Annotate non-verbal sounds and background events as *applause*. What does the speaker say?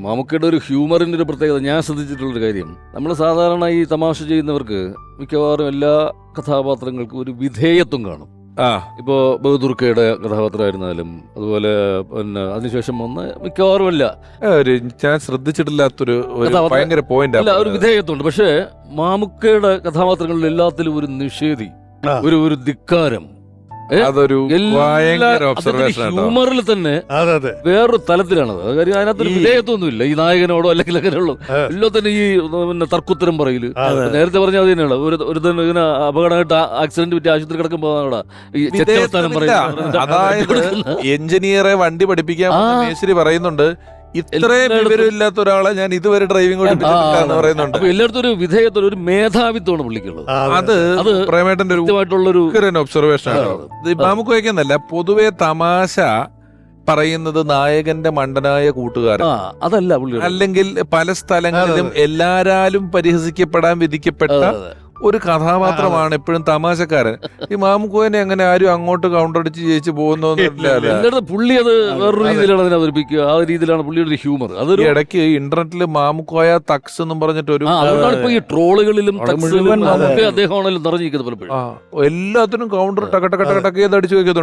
മാമുക്കയുടെ ഒരു ഹ്യൂമറിന്റെ ഒരു പ്രത്യേകത ഞാൻ ശ്രദ്ധിച്ചിട്ടുള്ളൊരു കാര്യം നമ്മൾ സാധാരണ ഈ തമാശ ചെയ്യുന്നവർക്ക് മിക്കവാറും എല്ലാ കഥാപാത്രങ്ങൾക്കും ഒരു വിധേയത്വം കാണും ആ ഇപ്പോൾ ബഹുദുർക്കയുടെ കഥാപാത്രമായിരുന്നാലും അതുപോലെ പിന്നെ അതിനുശേഷം വന്ന് മിക്കവാറും അല്ല ഒരു ഞാൻ ശ്രദ്ധിച്ചിട്ടില്ലാത്തൊരു ഒരു. ഭയങ്കര പോയിന്റ് അല്ല ഒരു വിധേയത്വമുണ്ട് പക്ഷേ മാമുക്കയുടെ കഥാപാത്രങ്ങളിൽ എല്ലാത്തിലും ഒരു നിഷേധി ആ. ഒരു ഒരു ധിക്കാരം? അതൊരു ഭയങ്കര ഒബ്സർവേഷൻ ആട്ടോ. ഹ്യൂമറിൽ തന്നെ അതെ അതെ. വേറൊരു തലത്തിലാണത്. കാര്യം അതിനകത്തൊരു ഈ- വിധേയത്വമൊന്നുമില്ല. ഈ നായകനോടോ അല്ലെങ്കിൽ അങ്ങനെയുള്ള. എല്ലാം തന്നെ ഈ പിന്നെ തർക്കുത്തരം പറയിൽ. നേരത്തെ പറഞ്ഞ അത് തന്നെയാണ് ഒരു ഒരു തന്നെ ഇങ്ങനെ അപകടമായിട്ട് ആക്സിഡന്റ് പറ്റി ആശുപത്രി കിടക്കുമ്പോ ഈ ചെറ്റവർത്താനം. അതായത് *laughs* എഞ്ചിനീയറെ വണ്ടി പഠിപ്പിക്കാൻ. പറയുന്നുണ്ട് ഇത്രയും വിവരമില്ലാത്ത ഒരാളെ ഞാൻ ഇതുവരെ ഡ്രൈവിംഗ് പഠിപ്പിച്ചിട്ടില്ല എന്ന് പറയുന്നുണ്ട്. അപ്പൊ എല്ലായിടത്തും ഒരു വിധേയത്വം ഒരു മേധാവിത്വമാണ് പുള്ളിക്കുള്ളത്. അത് അത് പ്രേമേട്ടന്റെ ഒരു ഒബ്സർവേഷൻ ആണ്. വയ്ക്കുന്നല്ല പൊതുവെ തമാശ പറയുന്നത് നായകന്റെ മണ്ടനായ കൂട്ടുകാരൻ അതല്ല പുള്ളി അല്ലെങ്കിൽ പല സ്ഥലങ്ങളിലും എല്ലാരാലും പരിഹസിക്കപ്പെടാൻ വിധിക്കപ്പെട്ട ഒരു കഥാപാത്രമാണ് എപ്പോഴും തമാശക്കാരൻ. ഈ മാമുക്കോനെ എങ്ങനെ ആരും അങ്ങോട്ട് കൗണ്ടർ അടിച്ച് ജയിച്ചു പോകുന്നൊന്നുമില്ല പുള്ളി അത് വേറൊരു രീതിയിലാണ് അതിനെ അവതരിപ്പിക്കുക. ആ രീതിയിലാണ് പുള്ളിയുടെ ഹ്യൂമർ അത് അതൊരു ഇടയ്ക്ക് ഇന്റർനെറ്റിൽ മാമുക്കോയ തക്സ് എന്നും പറഞ്ഞിട്ട് ഒരു അതുകൊണ്ടാണ് ഇപ്പൊ ഈ ട്രോളുകളിലും അദ്ദേഹമാണല്ലോ നിറഞ്ഞിരിക്കുന്നത് പലപ്പോഴും എല്ലാത്തിനും കൗണ്ടർ ടക ടക ടക ടക ചെയ്ത് അടിച്ചു വെക്കുന്നുണ്ട്